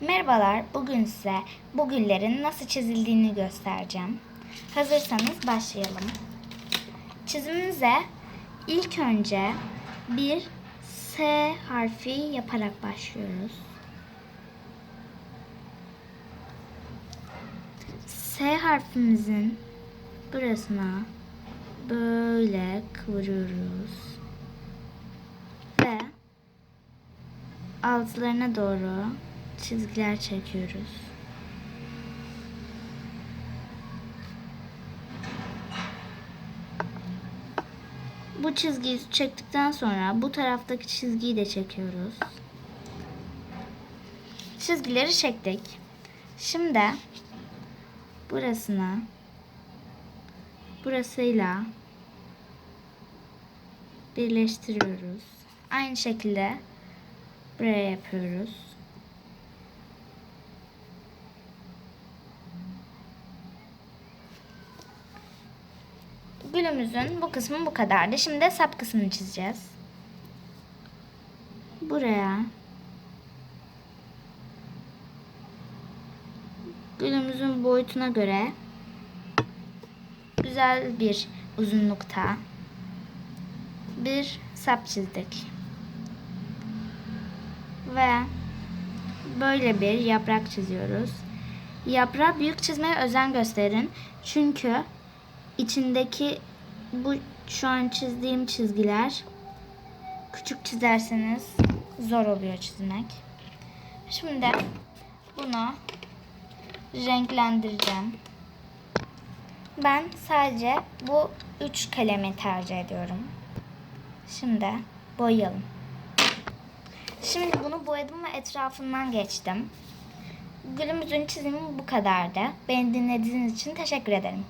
Merhabalar, bugün size bu güllerin nasıl çizildiğini göstereceğim. Hazırsanız başlayalım. Çizimimize ilk önce bir S harfi yaparak başlıyoruz. S harfimizin burasına böyle kıvırıyoruz. Ve altlarına doğru çizgiler çekiyoruz. Bu çizgiyi çektikten sonra bu taraftaki çizgiyi de çekiyoruz. Çizgileri çektik. Şimdi burasına burasıyla birleştiriyoruz. Aynı şekilde buraya yapıyoruz. Gülümüzün bu kısmı bu kadardı. Şimdi sap kısmını çizeceğiz. Buraya gülümüzün boyutuna göre güzel bir uzunlukta bir sap çizdik. Ve böyle bir yaprak çiziyoruz. Yaprağı büyük çizmeye özen gösterin. Çünkü içindeki bu şu an çizdiğim çizgiler küçük çizerseniz zor oluyor çizmek. Şimdi bunu renklendireceğim. Ben sadece bu üç kalemi tercih ediyorum. Şimdi boyayalım. Şimdi bunu boyadım ve etrafından geçtim. Gülümüzün çizimi bu kadardı. Beni dinlediğiniz için teşekkür ederim.